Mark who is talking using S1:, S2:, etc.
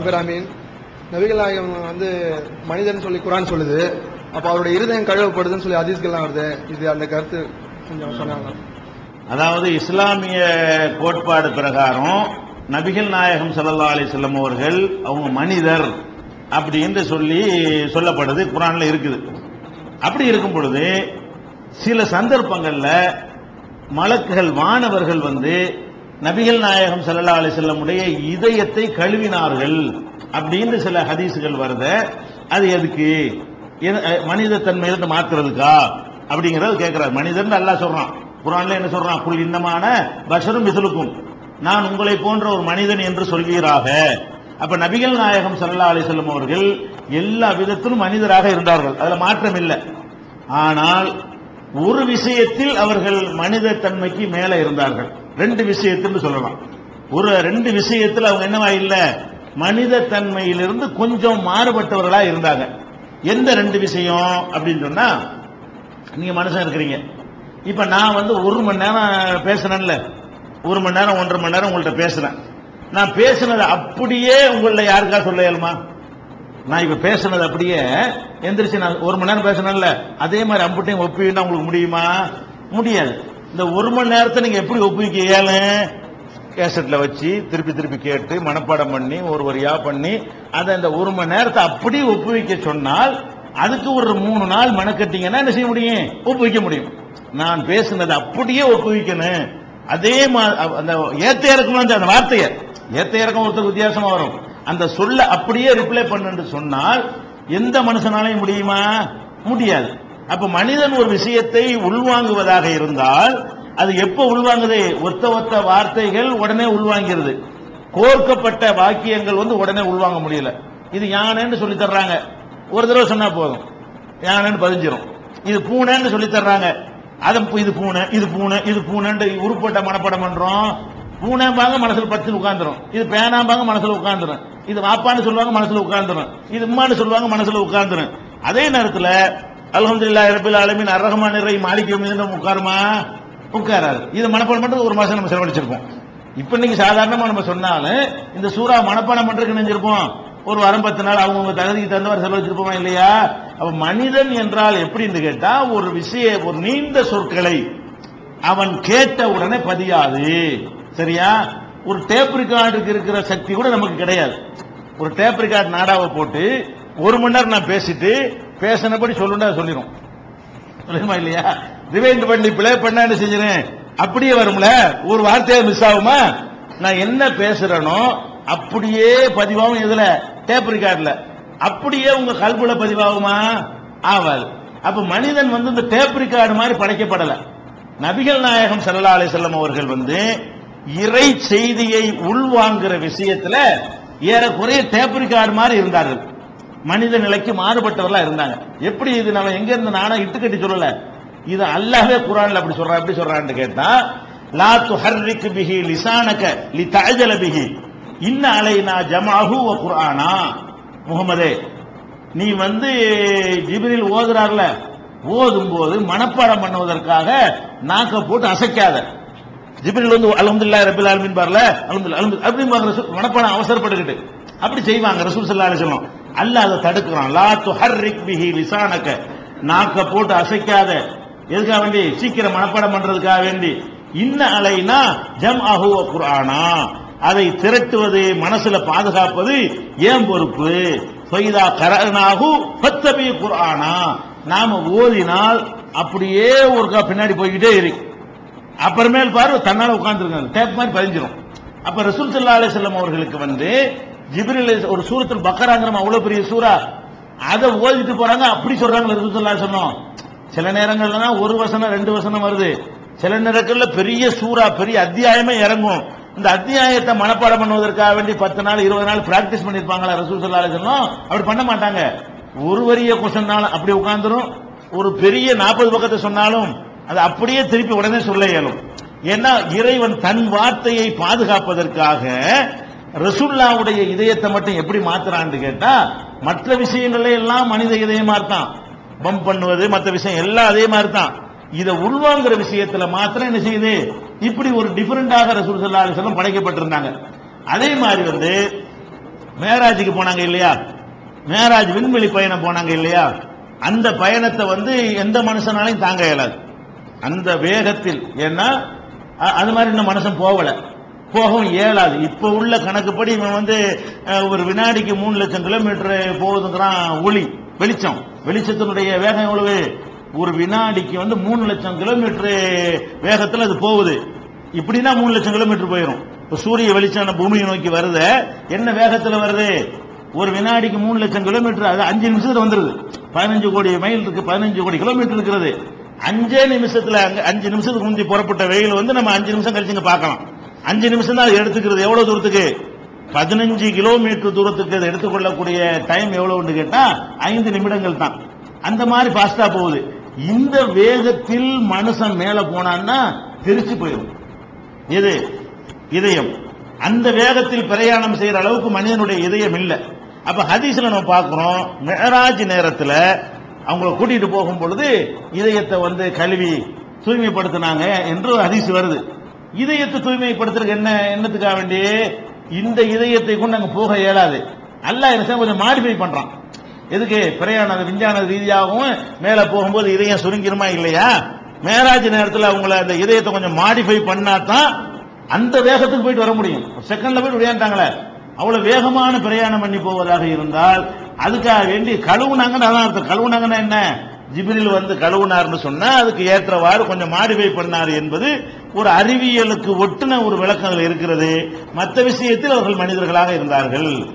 S1: இப்ராஹிம் நபிகள் நாயகம் வந்து மனிதன் சொல்லி குரான் சொல்லுது. அப்ப அவருடைய இருதயம் கழுவப்படுதுன்னு சொல்லி ஹதீஸ்கள்லாம் வருது. இது அந்த கருத்து கொஞ்சம் சொன்னாங்க.
S2: அதாவது இஸ்லாமிய கோட்பாடு பிரகாரம் நபிகள் நாயகம் சல்லா அலி செல்லம் அவர்கள் அவங்க மனிதர் அப்படின்னு சொல்லி சொல்லப்படுது குரான்ல இருக்குது. அப்படி இருக்கும் பொழுது சில சந்தர்ப்பங்கள்ல மலக்குகள் வானவர்கள் வந்து நபிகள் நாயகம் சல்லா அலி செல்லமுடைய இதயத்தை கழுவினார்கள் அப்படின்னு சில ஹதீசுகள் வருத அது எதுக்கு? எது- அஹ் மனித தன்மையிலிருந்து மாத்துறதுக்கா? அப்படிங்கறது கேட்கிறார் மனிதன் அல்லாஹ் சொல்றான். குரான்ல என்ன சொல்றான்? குல் இன்னமான பஷரும் மிசுலுக்கும். நான் உங்களை போன்ற ஒரு மனிதன் என்று சொல்வீராக. அப்ப நபிகள் நாயகம் சல்லா அலி செல்லம் அவர்கள் எல்லா விதத்திலும் மனிதராக இருந்தார்கள். அதுல மாற்றம் இல்லை. ஆனால் ஒரு விஷயத்தில் அவர்கள் மனித தன்மைக்கு மேல இருந்தார்கள். ரெண்டு விஷயத்தில் சொல்லலாம். ஒரு ரெண்டு விஷயத்தில் அவங்க என்னவா இல்லை மனித தன்மையிலிருந்து கொஞ்சம் மாறுபட்டவர்களா இருந்தாங்க. எந்த ரெண்டு விஷயம் அப்படின்னு சொன்னா நீங்க மனுஷன் இருக்கிறீங்க. இப்ப நான் வந்து ஒரு மணி நேரம் பேசுறேன்ல ஒரு மணி நேரம் ஒன்றரை மணி நேரம் உங்கள்ட்ட பேசுறேன். நான் பேசுனது அப்படியே உங்கள யாருக்கா சொல்ல இயலுமா? நான் இப்ப பேசுனது அப்படியே எந்திரிச்சு நான் ஒரு மணி நேரம் பேசுனேன்ல அதே மாதிரி அம்புட்டையும் ஒப்புவினா உங்களுக்கு முடியுமா? முடியாது. இந்த ஒரு மணி நேரத்தை நீங்க எப்படி ஒப்புவிக்க இயலும் கேசட்ல வச்சு திருப்பி திருப்பி கேட்டு மனப்பாடம் பண்ணி ஒரு வரியா பண்ணி அதை இந்த ஒரு மணி நேரத்தை அப்படியே ஒப்புவிக்க சொன்னால் அதுக்கு ஒரு மூணு நாள் மனக்கட்டிங்கன்னா என்ன செய்ய முடியும்? ஒப்புவிக்க முடியும். நான் பேசுனதை அப்படியே ஒப்புவிக்கணும். அதே அந்த ஏத்த இறக்கணும் அந்த அந்த வார்த்தையை ஏத்த இறக்கம் ஒருத்தர் வித்தியாசமா வரும். அந்த சொல்ல அப்படியே ரிப்ளை பண்ணுன்னு சொன்னால் எந்த மனுஷனாலையும் முடியுமா? முடியாது. அப்ப மனிதன் ஒரு விஷயத்தை உள்வாங்குவதாக இருந்தால் அது எப்ப உள்வாங்குது? ஒத்த ஒத்த வார்த்தைகள் உடனே உள்வாங்கிறது. கோர்க்கப்பட்ட வாக்கியங்கள் வந்து உடனே உள்வாங்க முடியல. இது யானைன்னு சொல்லி தர்றாங்க. ஒரு தடவை சொன்னா போதும். யானைன்னு பதிஞ்சிரும். இது பூனைன்னு சொல்லி தர்றாங்க. அது இது பூனை இது பூனை இது பூனைன்னு உருப்பட்ட மனப்படம் பண்றோம். பூனைம்பாங்க மனசுல பத்து உட்காந்துரும் இது பேனாம்பாங்க மனசுல உட்காந்துரும் இது வாப்பான்னு சொல்லுவாங்க மனசுல உட்காந்துரும் இது உம்மான்னு சொல்லுவாங்க மனசுல உட்காந்துரும் அதே நேரத்துல அல்ஹம்துலில்லாஹி ரபில் ஆலமீன் அர்ரஹ்மான் மாளிகை மீது யௌமிddin உட்காருமா? உட்காராது. இது மனப்பாடம் பண்றது ஒரு மாசம் நம்ம செலவழிச்சிருப்போம். இப்ப இன்னைக்கு சாதாரணமா நம்ம சொன்னாலும் இந்த சூறா மனப்பாடம் பண்றதுக்கு நினைஞ்சிருப்போம். ஒரு வாரம் பத்து நாள் அவங்கவுங்க தகுதிக்கு தந்தவர் செலவழிச்சிருப்போமா இல்லையா? அப்ப மனிதன் என்றால் எப்படின்னு கேட்டா ஒரு விஷய ஒரு நீண்ட சொற்களை அவன் கேட்ட உடனே பதியாது. சரியா? ஒரு டேப் ரெக்கார்டுக்கு இருக்கிற சக்தி கூட நமக்கு கிடையாது. ஒரு டேப் ரெக்கார்டு நாடாவை போட்டு ஒரு மணி நேரம் நான் பேசிட்டு பேசினபடி சொல்லுண்டா சொல்லிடும் சொல்லுமா இல்லையா? ரிவைண்ட் பண்ணி பிளே பண்ண என்ன அப்படியே வரும்ல? ஒரு வார்த்தையா மிஸ் ஆகுமா? நான் என்ன பேசுறேனோ அப்படியே பதிவாகும் இதுல டேப் ரெக்கார்ட்ல அப்படியே உங்க கல்புல பதிவாகுமா? ஆவாது. அப்ப மனிதன் வந்து இந்த டேப் ரெக்கார்டு மாதிரி படைக்கப்படல. நபிகள் நாயகம் சல்லா அலி செல்லம் அவர்கள் வந்து இறை செய்தியை உள்வாங்குற விஷயத்துல ஏறக்குறைய டேப் ரெக்கார்டு மாதிரி இருந்தார்கள். மனித நிலைக்கு மாறுபட்டவர்களா இருந்தாங்க. எப்படி இது நம்ம எங்க இருந்து நானா இட்டுக்கட்டி சொல்லல? இது அல்லாஹே குரான்ல அப்படி சொல்றா எப்படி சொல்றான்னு கேட்டா லா துஹர்ரிக்கு பிஹி லிசானக லி தஅஜல பிஹி. இன்ன அலைனா ஜமாஹு வ குர்ஆனா. முகமதே நீ வந்து ஜிபிரில் ஓதுறார்ல ஓதும் போது மனப்பாடம் பண்ணுவதற்காக நாக்க போட்டு அசைக்காத. ஜிப்ரில் வந்து அலமதுல்லா ரபில் அலமின் பார்ல அல்ஹம்துலில்லாஹ் அலமது அப்படின்னு மனப்பாடம் அவசரப்பட்டுக்கிட்டு அப்படி செய்வாங்க ரசூல் சல்லா அலிசல்லாம் அல்ல அல்லாஹ் அதை தடுக்கிறான். லா துஹர்ரிக் பிஹி லிசானக்க நாக்க போட்டு அசைக்காத. எதுக்காக வேண்டி? சீக்கிரம் மனப்பாடம் பண்றதுக்காக வேண்டி. இன்ன அலைனா ஜம் அஹுவ குரானா அதை திரட்டுவது மனசுல பாதுகாப்பது ஏன் பொறுப்பு? சொய்தா கரனாகு பத்தபி குரானா நாம ஓதினால் அப்படியே ஒருக்கா பின்னாடி போய்கிட்டே இருக்கு அப்புறமேல் பாரு தன்னால உட்கார்ந்துருக்காங்க டேப் மாதிரி பதிஞ்சிரும். அப்ப ரசூல் சல்லா அலைஹி அவர்களுக்கு வந்து ஜிப்ரில் ஒரு சூரத்தில் பக்கராங்கிற அவ்வளவு பெரிய சூரா அதை ஓதிட்டு போறாங்க அப்படி சொல்றாங்க ரசூல் சொன்னோம் சில நேரங்கள்ல ஒரு வசனம் ரெண்டு வசனம் வருது. சில நேரங்கள்ல பெரிய சூரா பெரிய அத்தியாயமே இறங்கும். இந்த அத்தியாயத்தை மனப்பாடம் பண்ணுவதற்காக வேண்டி பத்து நாள் இருபது நாள் பிராக்டிஸ் பண்ணிருப்பாங்களா ரசூல் சொல்லா சொன்னோம் அப்படி பண்ண மாட்டாங்க. ஒரு வரிய கொஸ்டின்னாலும் அப்படி உட்காந்துரும் ஒரு பெரிய நாற்பது பக்கத்தை சொன்னாலும் அது அப்படியே திருப்பி உடனே சொல்ல இயலும். ஏன்னா இறைவன் தன் வார்த்தையை பாதுகாப்பதற்காக ரசுல்லாவுடைய இதயத்தை மட்டும் எப்படி மாத்துறான்னு கேட்டா மற்ற விஷயங்கள்ல எல்லாம் மனித இதயமா இருக்கான் பம்ப் பண்ணுவது மற்ற விஷயம் எல்லாம் அதே மாதிரி தான் இதை உள்வாங்கிற விஷயத்துல மாத்திரம் என்ன செய்யுது? இப்படி ஒரு டிஃபரெண்டாக ரசூல் சல்லா அலைஹி படைக்கப்பட்டிருந்தாங்க. அதே மாதிரி வந்து மேராஜுக்கு போனாங்க இல்லையா? மேராஜ் விண்வெளி பயணம் போனாங்க இல்லையா? அந்த பயணத்தை வந்து எந்த மனுஷனாலையும் தாங்க இயலாது. அந்த வேகத்தில் ஏன்னா அது மாதிரி இன்னும் மனுஷன் போகலை. போகவும் இயலாது. இப்போ உள்ள கணக்குப்படி இவன் வந்து ஒரு வினாடிக்கு மூணு லட்சம் கிலோமீட்டர் போகுதுங்கிறான் ஒளி வெளிச்சம். வெளிச்சத்தினுடைய வேகம் எவ்வளவு? ஒரு வினாடிக்கு வந்து மூணு லட்சம் கிலோமீட்டர் வேகத்தில் அது போகுது. இப்படின்னா மூணு லட்சம் கிலோமீட்டர் போயிடும் இப்போ சூரிய வெளிச்சம் பூமியை நோக்கி வருது என்ன வேகத்தில் வருது? ஒரு வினாடிக்கு மூணு லட்சம் கிலோமீட்டர் அது அஞ்சு நிமிஷத்தில் வந்துருது. பதினஞ்சு கோடி மைல் இருக்கு பதினஞ்சு கோடி கிலோமீட்டர் இருக்கிறது. அஞ்சே நிமிஷத்தில் அஞ்சு நிமிஷத்துக்கு முந்தி புறப்பட்ட வெயில் வந்து நம்ம அஞ்சு நிமிஷம் கழிச்சு பார்க்கலாம். அஞ்சு நிமிஷம் தான் அது எடுத்துக்கிறது. எவ்வளவு தூரத்துக்கு? பதினஞ்சு கிலோமீட்டர் தூரத்துக்கு அதை எடுத்துக்கொள்ளக்கூடிய டைம் எவ்வளவுன்னு கேட்டா ஐந்து நிமிடங்கள் தான். அந்த மாதிரி ஃபாஸ்டா போகுது. இந்த வேகத்தில் மனுஷன் மேல போனான்னா தெரிச்சு போயிடும். எது? இதயம். அந்த வேகத்தில் பிரயாணம் செய்யற அளவுக்கு மனிதனுடைய இதயம் இல்லை. அப்ப ஹதீஸ்ல நம்ம பார்க்கிறோம் மெஹராஜ் நேரத்தில் அவங்கள கூட்டிட்டு போகும் பொழுது இதயத்தை வந்து கழுவி தூய்மைப்படுத்தினாங்க என்று ஒரு ஹதீஸ் வருது. இதயத்தை தூய்மைப்படுத்துறதுக்கு என்ன என்னத்துக்காக வேண்டி? இந்த இதயத்தை கொண்டு அங்கே போக இயலாது. அல்ல என்ன கொஞ்சம் மாடிஃபை பண்றான். எதுக்கு? பிரயாண விஞ்ஞான ரீதியாகவும் மேல போகும்போது இதயம் சுருங்கிருமா இல்லையா? மேராஜ் நேரத்தில் அவங்கள அந்த இதயத்தை கொஞ்சம் மாடிஃபை பண்ணா தான் அந்த வேகத்துக்கு போயிட்டு வர முடியும். செகண்ட்ல போயிட்டு விளையாண்டாங்களே. அவ்வளவு வேகமான பிரயாணம் பண்ணி போவதாக இருந்தால் அதுக்காக வேண்டி கழுவுனாங்கன்னு அதான் அர்த்தம். கழுவுனாங்கன்னா என்ன? ஜிபிரில் வந்து கழுவுனார்னு சொன்னா அதுக்கு ஏற்றவாறு கொஞ்சம் மாடிஃபை பண்ணார் என்பது ஒரு அறிவியலுக்கு ஒட்டுன ஒரு விளக்கம் அதுல இருக்கிறது. மற்ற விஷயத்தில் அவர்கள் மனிதர்களாக இருந்தார்கள்.